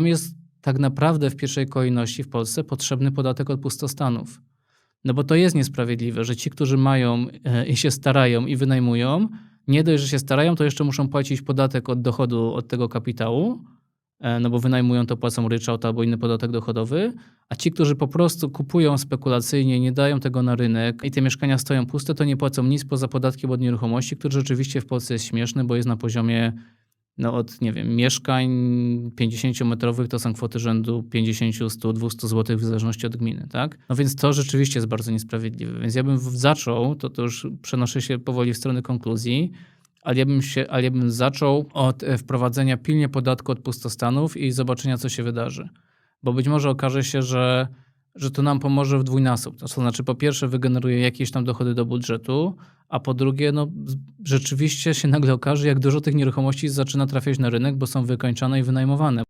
Nam jest tak naprawdę w pierwszej kolejności w Polsce potrzebny podatek od pustostanów. No bo to jest niesprawiedliwe, że ci, którzy mają e, i się starają i wynajmują, nie dość, że się starają, to jeszcze muszą płacić podatek od dochodu od tego kapitału, e, no bo wynajmują to płacą ryczałt albo inny podatek dochodowy, a ci, którzy po prostu kupują spekulacyjnie, nie dają tego na rynek i te mieszkania stoją puste, to nie płacą nic poza podatkiem od nieruchomości, który rzeczywiście w Polsce jest śmieszny, bo jest na poziomie no od, nie wiem, mieszkań 50-metrowych to są kwoty rzędu 50, 100, 200 zł w zależności od gminy, tak? No więc to rzeczywiście jest bardzo niesprawiedliwe. Więc ja bym zaczął, to, to już przenoszę się powoli w stronę konkluzji, ale ja bym, się, ale ja bym zaczął od e, wprowadzenia pilnie podatku od pustostanów i zobaczenia, co się wydarzy. Bo być może okaże się, że, że to nam pomoże w dwójnasób. To znaczy, po pierwsze, wygeneruje jakieś tam dochody do budżetu, a po drugie, no, rzeczywiście się nagle okaże, jak dużo tych nieruchomości zaczyna trafiać na rynek, bo są wykończane i wynajmowane.